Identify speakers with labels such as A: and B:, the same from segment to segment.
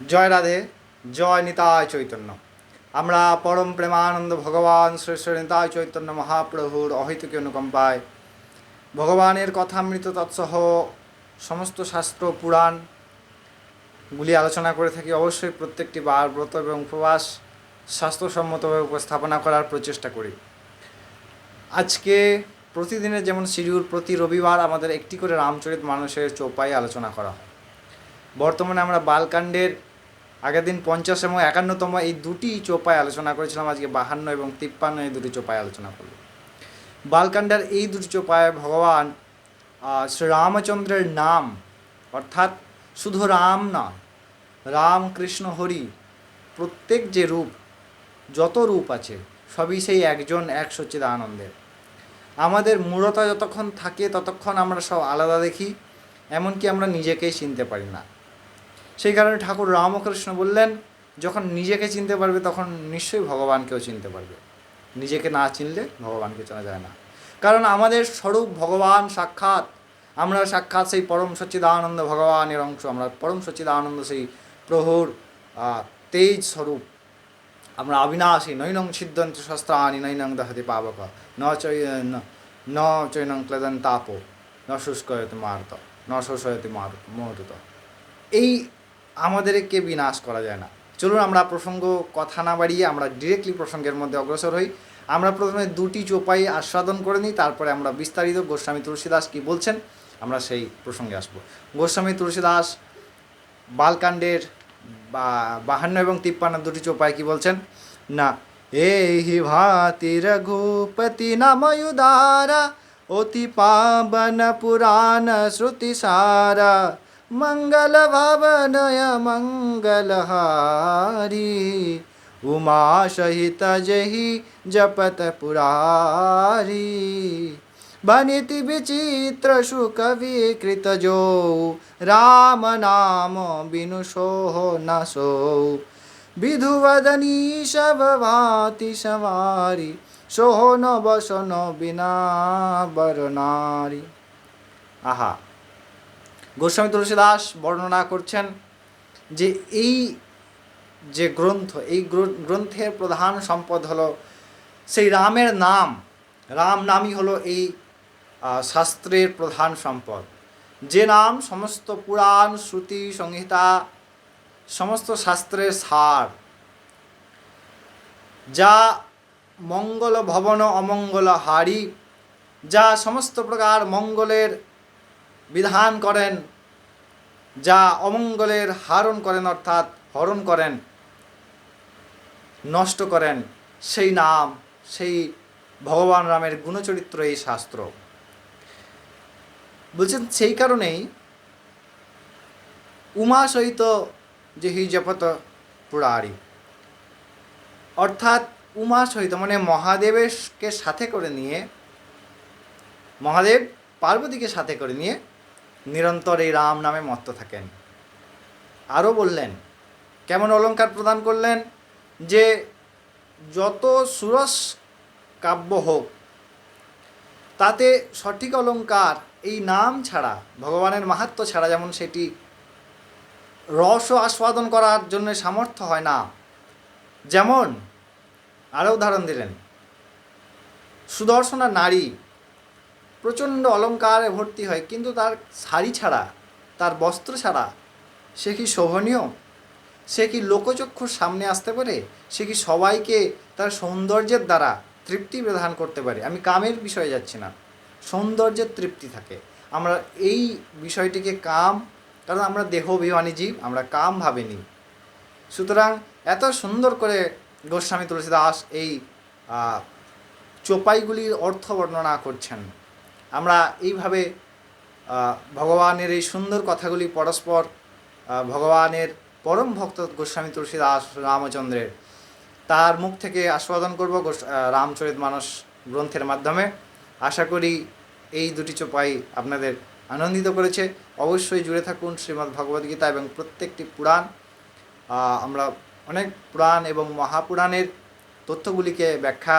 A: জয় রাধে, জয় নিতায় চৈতন্য। আমরা পরম প্রেমানন্দ ভগবান শ্রী শ্রী নিতায় চৈতন্য মহাপ্রভুর অহৈতুকী অনুকম্পায়। ভগবানের কথামৃত তৎসহ সমস্ত শাস্ত্র পুরাণগুলি আলোচনা করে থাকি। অবশ্যই প্রত্যেকটি বার ব্রত এবং উপবাস স্বাস্থ্যসম্মতভাবে উপস্থাপনা করার প্রচেষ্টা করি। আজকে প্রতিদিনের যেমন শিডিউল, প্রতি রবিবার আমাদের একটি করে রামচরিত মানুষের চৌপাই আলোচনা করা হয়। বর্তমানে আমরা বালকাণ্ডের আগের দিন পঞ্চাশ এবং একান্নতম এই দুটি চোপায় আলোচনা করেছিলাম, আজকে বাহান্ন এবং তিপ্পান্ন এই দুটি চোপায় আলোচনা করব। বালকাণ্ডের এই দুটি চোপায় ভগবান শ্রীরামচন্দ্রের নাম, অর্থাৎ শুধু রাম না, রাম, কৃষ্ণ, হরি, প্রত্যেক যে রূপ, যত রূপ আছে, সবই সেই একজন, এক সচ্চিদানন্দের। আমাদের মূঢ়তা যতক্ষণ থাকে, ততক্ষণ আমরা সব আলাদা দেখি, এমনকি আমরা নিজেকেই চিনতে পারি না। সেই কারণে ঠাকুর রামকৃষ্ণ বললেন যখন নিজেকে চিনতে পারবে তখন নিশ্চয়ই ভগবানকেও চিনতে পারবে। নিজেকে না চিনলে ভগবানকে চেনা যায় না। কারণ আমাদের স্বরূপ ভগবান সাক্ষাৎ। আমরা সাক্ষাৎ সেই পরম সচ্চিদানন্দ ভগবানের অংশ। আমরা পরম সচ্চিদানন্দ সেই প্রভুর আহ, তেজ স্বরূপ। আমরা অবিনাশী নৈনং ছিদ্দন্ত শস্ত্রাণি নৈনং দহতি পাবক। ন চৈ ন- ন চৈনং ক্লেদন তাপো ন শুষ্কয়তি মারত। ন শোষয়তি মার মহরুত এই আমাদেরকে বিনাশ করা যায় না। চলুন আমরা প্রসঙ্গ, কথা না বাড়িয়ে আমরা ডিরেক্টলি প্রসঙ্গের মধ্যে অগ্রসর হই। আমরা প্রথমে দুটি চোপাই আস্বাদন করে নিই, তারপরে আমরা বিস্তারিত গোস্বামী তুলসীদাস কী বলছেন, আমরা সেই প্রসঙ্গে আসব। গোস্বামী তুলসীদাস, বালকাণ্ডের বাহান্ন এবং তিপ্পান্ন দুটি চোপায় কি বলছেন? না এই ভাতি রঘুপতি নাময়ুদারা, অতি পাবন পুরাণ শ্রুতি সারা मङ्गलभावनय मङ्गलहारी उमा सहित जहि जपत पुरारी भनिति विचित्र सुकवि कृतजो राम नाम बिनुषोः न सो विधुवदनी शवभाति सवारी सोहो न बसनो बिना बरनारी आहा গোস্বামী তুলসীদাস বর্ণনা করছেন যে এই যে গ্রন্থ, এই গ্রন্থের প্রধান সম্পদ হলো সেই রামের নাম। রাম নামই হলো এই শাস্ত্রের প্রধান সম্পদ। যে নাম সমস্ত পুরাণ, শ্রুতি, সংহিতা, সমস্ত শাস্ত্রের সার। যা মঙ্গল ভবন অমঙ্গল হারি, যা সমস্ত প্রকার মঙ্গলের বিধান করেন, যা অমঙ্গলের হারণ করেন অর্থাৎ হরণ করেন, নষ্ট করেন, সেই নাম, সেই ভগবান রামের গুণচরিত্র এই শাস্ত্র। বলছেন, সেই কারণেই উমা সহিত যে হি জপত পুরারি, অর্থাৎ উমা সহিত মানে মহাদেবেরকে সাথে করে নিয়ে, মহাদেব পার্বতীকে সাথে করে নিয়ে নিরন্তর এই রাম নামে মত্ত থাকেন। আরও বললেন, কেমন অলঙ্কার প্রদান করলেন যে যত সুরস কাব্য হোক, তাতে সঠিক অলঙ্কার এই নাম ছাড়া, ভগবানের মাহাত্ম্য ছাড়া যেমন সেটি রস আস্বাদন করার জন্য সামর্থ্য হয় না, যেমন আরও উদাহরণ দিলেন, সুদর্শনা নারী প্রচণ্ড অলঙ্কারে ভর্তি হয়, কিন্তু তার শাড়ি ছাড়া, তার বস্ত্র ছাড়া সে কি শোভনীয়? সে কি লোকচক্ষুর সামনে আসতে পারে? সে কি সবাইকে তার সৌন্দর্যের দ্বারা তৃপ্তি প্রদান করতে পারে? আমি কামের বিষয়ে যাচ্ছি না। সৌন্দর্যের তৃপ্তি থাকে। আমরা এই বিষয়টিকে কাম, কারণ আমরা দেহ অভিমানী জীব, আমরা কাম ভাবে নিই সুতরাং এত সুন্দর করে গোস্বামী তুলসীদাস এই চোপাইগুলির অর্থ বর্ণনা করছেন। আমরা এইভাবে ভগবানের এই সুন্দর কথাগুলি পরস্পর ভগবানের পরম ভক্ত গোস্বামী তুলসীদাস রামচন্দ্রের, তার মুখ থেকে আস্বাদন করব রামচরিত মানস গ্রন্থের মাধ্যমে। আশা করি এই দুটি চোপাই আপনাদের আনন্দিত করেছে। অবশ্যই জুড়ে থাকুন শ্রীমদ্ ভগবদ্গীতা এবং প্রত্যেকটি পুরাণ। আমরা অনেক পুরাণ এবং মহাপুরাণের তথ্যগুলিকে ব্যাখ্যা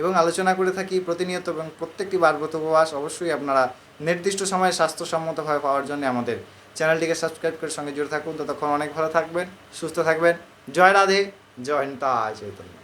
A: এবং আলোচনা করে থাকি প্রতিনিয়ত এবং প্রত্যেকটি বারব্রত উপবাস অবশ্যই আপনারা নির্দিষ্ট সময়ে স্বাস্থ্যসম্মতভাবে পাওয়ার জন্য আমাদের চ্যানেলটিকে সাবস্ক্রাইব করে সঙ্গে জুড়ে থাকুন। ততক্ষণ অনেক ভালো থাকবেন, সুস্থ থাকবেন। জয় রাধে, জয় তা চৈতন্য।